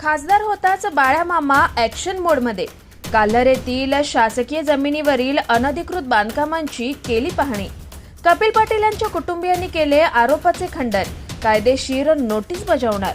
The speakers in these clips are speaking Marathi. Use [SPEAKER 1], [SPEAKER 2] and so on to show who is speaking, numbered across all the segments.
[SPEAKER 1] खासदार होताच बाळामामा ऍक्शन मोडमध्ये काल्हर येथील शासकीय जमिनीवरील अनधिकृत बांधकामांची केली पाहणी. कपिल पाटील यांच्या कुटुंबियांनी केले आरोपाचे खंडन. कायदेशीर नोटीस बजावणार.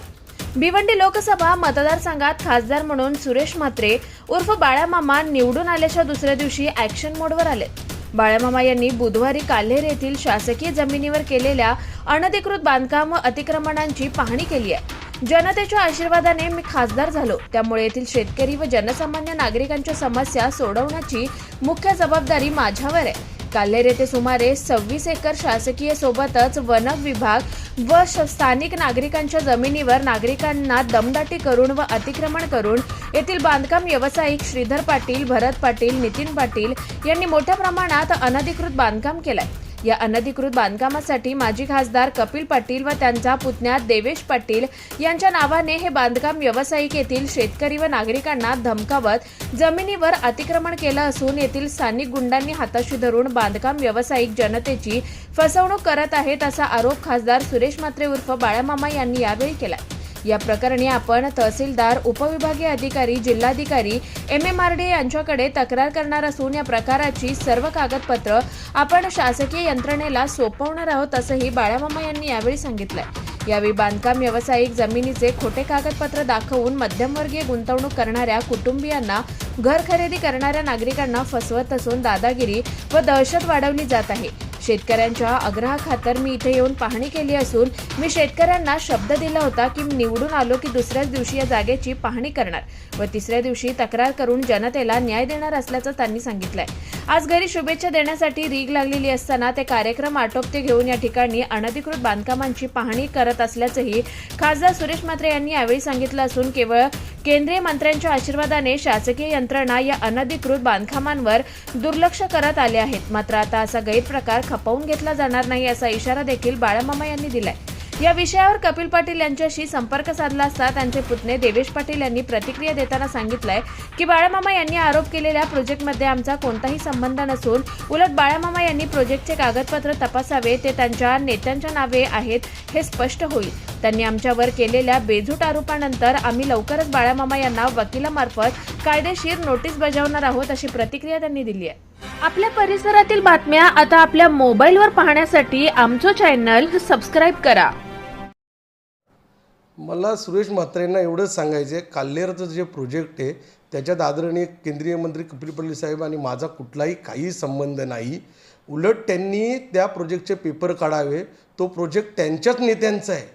[SPEAKER 1] भिवंडी लोकसभा मतदारसंघात खासदार म्हणून सुरेश म्हात्रे उर्फ बाळामामा निवडून आल्याच्या दुसऱ्या दिवशी ऍक्शन मोडवर आले. बाळामामा यांनी बुधवारी काल्हेर येथील शासकीय जमिनीवर केलेल्या अनधिकृत बांधकाम अतिक्रमणांची पाहणी केली आहे. जनतेच्या आशीर्वादाने मी खासदार झालो. त्यामुळे येथील शेतकरी व जनसामान्य नागरिकांच्या समस्या सोडवण्याची मुख्य जबाबदारी माझ्यावर आहे. काल्हेर येथे सुमारे सव्वीस एकर शासकीय सोबतच वन विभाग व श- स्थानिक नागरिकांच्या जमिनीवर नागरिकांना दमदाटी करून व अतिक्रमण करून येथील बांधकाम व्यावसायिक श्रीधर पाटील भरत पाटील नितीन पाटील यांनी मोठ्या प्रमाणात अनधिकृत बांधकाम केलंय. या अनधिकृत बांधकामासाठी माजी खासदार कपिल पाटील व त्यांचा पुतण्या देवेश पाटील यांच्या नावाने हे बांधकाम व्यावसायिक येथील शेतकरी व नागरिकांना धमकावत जमिनीवर अतिक्रमण केलं असून येथील स्थानिक गुंडांनी हाताशी धरून बांधकाम व्यावसायिक जनतेची फसवणूक करत आहेत असा आरोप खासदार सुरेश म्हात्रे उर्फ बाळामामा यांनी यावेळी केला या प्रकरणी आपण तहसीलदार उपविभागीय अधिकारी जिल्हाधिकारी एम एम आर डी यांच्याकडे तक्रार करणार असून या प्रकाराची सर्व कागदपत्र आपण शासकीय यंत्रणेला सोपवणार आहोत असंही बाळामामा यांनी यावेळी सांगितलंय. यावेळी बांधकाम व्यावसायिक जमिनीचे खोटे कागदपत्र दाखवून मध्यमवर्गीय गुंतवणूक करणाऱ्या कुटुंबियांना घर खरेदी करणाऱ्या नागरिकांना फसवत असून दादागिरी व दहशत वाढवली जात आहे. शेतकऱ्यांच्या आग्रहाखातर मी इथे येऊन पाहणी केली असून मी शेतकऱ्यांना शब्द दिला होता की मी निवडून आलो की दुसऱ्याच दिवशी या जागेची पाहणी करणार व तिसऱ्या दिवशी तक्रार करून जनतेला न्याय देणार असल्याचं त्यांनी सांगितलंय. आज घरी शुभेच्छा देण्यासाठी रीग लागलेली असताना ते कार्यक्रम आटोपते घेऊन या ठिकाणी अनधिकृत बांधकामांची पाहणी करत असल्याचंही खासदार सुरेश म्हात्रे यांनी यावेळी सांगितलं असून केवळ केंद्रीय मंत्र्यांच्या आशीर्वादाने शासकीय यंत्रणा या अनधिकृत बांधकामांवर दुर्लक्ष करत आले आहेत. मात्र आता असा गैरप्रकार खपवून घेतला जाणार नाही असा इशारा देखील बाळामामा यांनी दिलाय. या विषयावर कपिल पाटील यांच्याशी संपर्क साधला असता त्यांचे पुतणे देवेश पाटील यांनी प्रतिक्रिया देताना सांगितलंय की बाळामामा यांनी आरोप केलेल्या प्रोजेक्टमध्ये आमचा कोणताही संबंध नसून उलट बाळामामा यांनी प्रोजेक्टचे कागदपत्र तपासावे ते त्यांच्या नेत्यांच्या नावे आहेत हे स्पष्ट होईल. त्यांनी आमच्यावर केलेल्या बेझूट आरोपानंतर आम्ही लवकरच बाळामामा यांना वकिलामार्फत कायदेशीर नोटीस बजावणार आहोत अशी प्रतिक्रिया त्यांनी दिली आहे. आपल्या परिसरातील बातम्या आता आपल्या मोबाईलवर पाहण्यासाठी आमचं चॅनल सबस्क्राईब करा.
[SPEAKER 2] मला सुरेश म्हात्रेंना एवढंच सांगायचं आहे काल्हेरचं जे प्रोजेक्ट आहे त्याच्यात आदरणीय केंद्रीय मंत्री कपिल पल्ली साहेब आणि माझा कुठलाही काही संबंध नाही. उलट त्यांनी त्या प्रोजेक्टचे पेपर काढावे. तो प्रोजेक्ट त्यांच्याच नेत्यांचा आहे.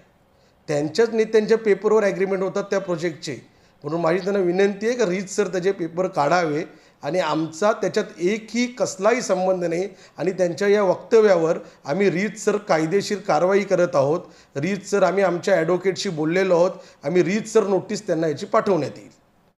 [SPEAKER 2] त्यांच्याच नेत्यांच्या पेपरवर ॲग्रीमेंट होतात त्या प्रोजेक्टचे म्हणून माझी त्यांना विनंती आहे की रीत सर त्याचे पेपर काढावे. आणि आमचा त्याच्यात एकही कसलाही संबंध नाही. आणि त्यांच्या या वक्तव्यावर आम्ही रीतसर कायदेशीर कारवाई करत आहोत. रीतसर आम्ही आमच्या ॲडव्होकेटशी बोललेलो आहोत. आम्ही रीतसर नोटीस त्यांना याची पाठवण्यात येईल.